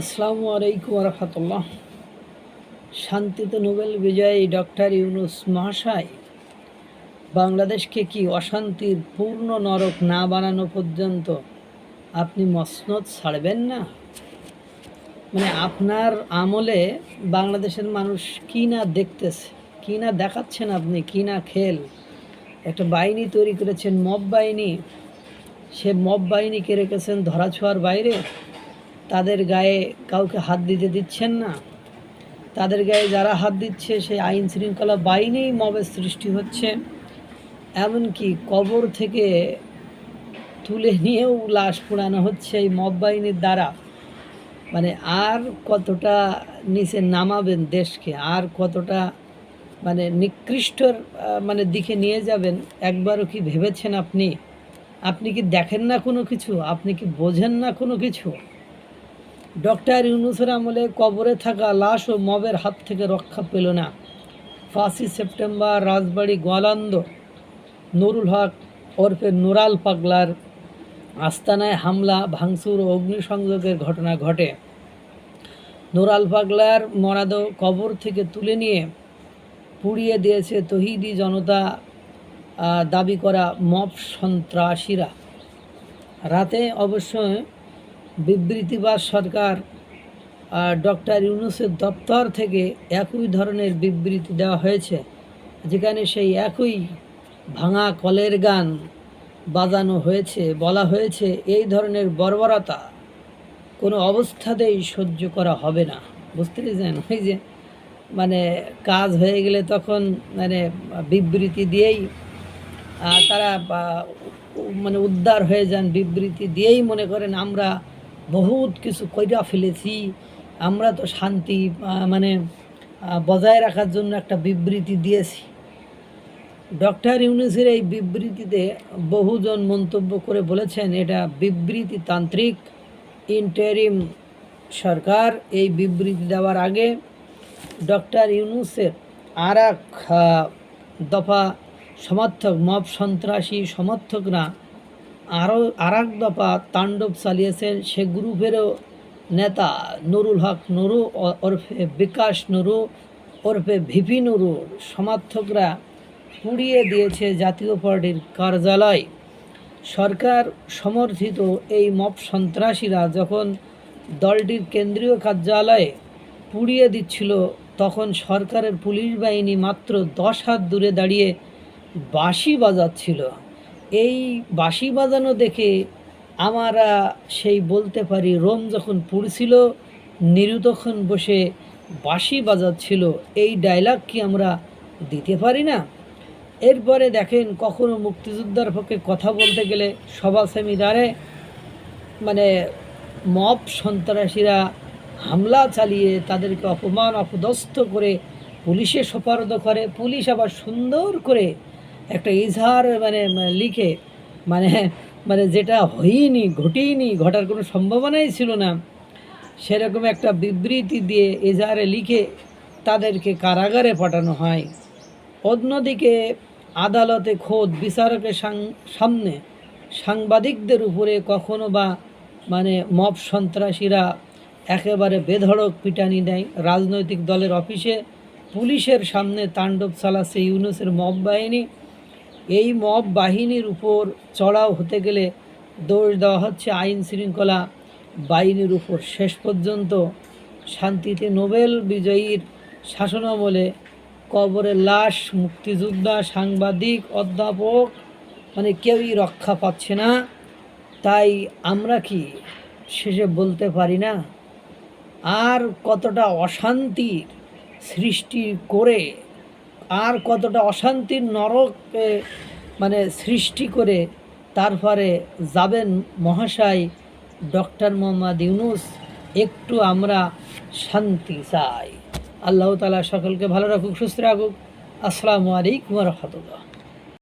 আসসালামু আলাইকুম রহমতুল্লাহ শান্তিতে নোবেল বিজয়ী ডক্টর ইউনুস মহাশয়, বাংলাদেশকে কি অশান্তির পূর্ণ নরক না বানানো পর্যন্ত আপনি মসনদ ছাড়বেন না? মানে আপনার আমলে বাংলাদেশের মানুষ কি না দেখতেছে, কি না দেখাচ্ছেন আপনি, কি না খেল? একটা বাহিনী তৈরি করেছেন, মব বাহিনী। সে মব বাহিনীকে রেখেছেন ধরাছোঁয়ার বাইরে। তাদের গায়ে কাউকে হাত দিতে দিচ্ছেন না। তাদের গায়ে যারা হাত দিচ্ছে, সেই আইন শৃঙ্খলা বাহিনীই মবের সৃষ্টি হচ্ছে। এমনকি কবর থেকে তুলে নিয়েও লাশ পোড়ানো হচ্ছে এই মব বাহিনীর দ্বারা। মানে আর কতটা নিচে নামাবেন দেশকে, আর কতটা মানে নিকৃষ্টর মানে দিকে নিয়ে যাবেন, একবারও কি ভেবেছেন আপনি? আপনি কি দেখেন না কোনো কিছু? আপনি কি বোঝেন না কোনো কিছু? ডক্টর ইউনুসের আমলে কবরে থাকা লাশ ও মবের হাত থেকে রক্ষা পেল না। পাঁচই সেপ্টেম্বর, রাজবাড়ি গোয়ালান্দ, নুরুল হক ওরফে নুরাল পাগলার আস্তানায় হামলা, ভাঙচুর ও অগ্নিসংযোগের ঘটনা ঘটে। নুরাল পাগলার মরাদ কবর থেকে তুলে নিয়ে পুড়িয়ে দিয়েছে তহিদি জনতা দাবি করা মব সন্ত্রাসীরা। রাতে অবশ্যই বিবৃতিবাদ সরকার ডক্টর ইউনুসের দপ্তর থেকে একই ধরনের বিবৃতি দেওয়া হয়েছে, যেখানে সেই একই ভাঙা কলের গান বাজানো হয়েছে, বলা হয়েছে এই ধরনের বর্বরতা কোনো অবস্থাতেই সহ্য করা হবে না। বুঝতে পেরেছেন? ওই যে মানে কাজ হয়ে গেলে তখন মানে বিবৃতি দিয়েই তারা মানে উদ্ধার হয়ে যান বিবৃতি দিয়েই মনে করেন আমরা বহুত কিছু কইরা ফেলেছি। আমরা তো শান্তি মানে বজায় রাখার জন্য একটা বিবৃতি দিয়েছি। ডক্টর ইউনুসের এই বিবৃতিতে বহুজন মন্তব্য করে বলেছেন, এটা বিবৃতি তান্ত্রিক, ইন্টারিম সরকার এই বিবৃতি দেওয়ার আগে ডক্টর ইউনুসের আর এক দফা সমর্থক, মব সন্ত্রাসী সমর্থকরা আরও আর এক দফা তাণ্ডব চালিয়েছেন সে গ্রুপেরও নেতা নুরুল হক নুরু ওরফে বিকাশ নুরু, ওরফে ভিপি নুরুর সমর্থকরা পুড়িয়ে দিয়েছে জাতীয় পার্টির কার্যালয়। সরকার সমর্থিত এই মপ সন্ত্রাসীরা যখন দলটির কেন্দ্রীয় কার্যালয়ে পুড়িয়ে দিচ্ছিল, তখন সরকারের পুলিশ বাহিনী মাত্র দশ হাত দূরে দাঁড়িয়ে বাঁশি বাজাচ্ছিল। এই বাঁশি বাজানো দেখে আমরা সেই বলতে পারি, রোম যখন পুড়ছিল, নিরু তখন বসে বাঁশি বাজাচ্ছিল। এই ডায়লগ কি আমরা দিতে পারি না? এরপরে দেখেন, কখনো মুক্তিযোদ্ধার পক্ষে কথা বলতে গেলে সভা সেমিনারে মানে মব সন্ত্রাসীরা হামলা চালিয়ে তাদেরকে অপমান, অপদস্থ করে পুলিশে সোপারদ করে। পুলিশ আবার সুন্দর করে একটা ইজহার মানে মানে লিখে মানে মানে যেটা হয়নি ঘটেইনি, ঘটার কোনো সম্ভাবনাই ছিল না। সেরকম একটা বিবৃতি দিয়ে এজাহারে লিখে তাদেরকে কারাগারে পাঠানো হয়। অন্যদিকে আদালতে খোদ বিচারকের সামনে সাংবাদিকদের উপরে কখনো বা মানে মব সন্ত্রাসীরা একেবারে বেধড়ক পিটানি দেয়। রাজনৈতিক দলের অফিসে পুলিশের সামনে তাণ্ডব চালাচ্ছে ইউনুসের মব বাহিনী। এই মব বাহিনীর উপর চড়াও হতে গেলে দোষ দেওয়া হচ্ছে আইন শৃঙ্খলা বাহিনীর উপর। শেষ পর্যন্ত শান্তিতে নোবেল বিজয়ীর শাসনামলে কবরের লাশ, মুক্তিযোদ্ধা, সাংবাদিক, অধ্যাপক মানে কেউই রক্ষা পাচ্ছে না। তাই আমরা কি শেষে বলতে পারি না? আর কতটা অশান্তির সৃষ্টি করে আর কতটা অশান্তির নরক মানে সৃষ্টি করে তারপরে যাবেন মহাশয় ডক্টর মোহাম্মদ ইউনুস, একটু আমরা শান্তি চাই। আল্লাহ তালা সকলকে ভালো রাখুক, সুস্থ রাখুক। আসসালামু আলাইকুম রহমতুল্লাহ।